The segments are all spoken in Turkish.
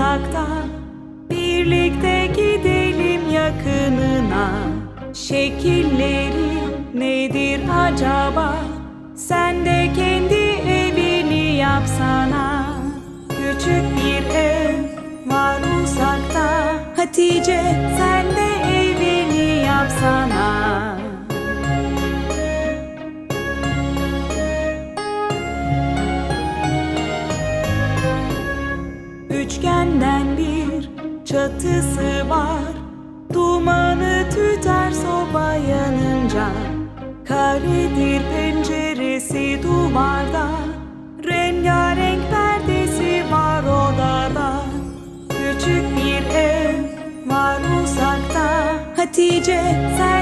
uzakta Birlikte gidelim yakınına. Şekilleri nedir acaba? Sen de kendi evini yapsana Küçük bir ev var uzakta Hatice sen Üçgenden bir çatısı var. Dumanı tüter soba yanınca Karedir penceresi duvarda. Rengarenk perdesi var odada. Küçük bir ev var uzakta. Hatice sen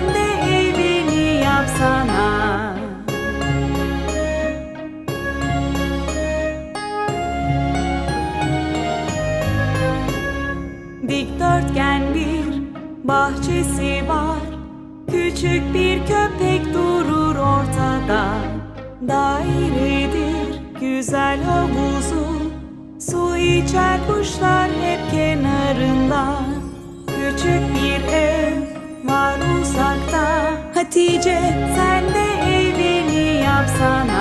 dörtgen bir bahçesi var. Küçük bir köpek durur ortada. Dairedir güzel havuzu. Su içer kuşlar hep kenarında. Küçük bir ev var uzakta. Hatice sen de evini yapsana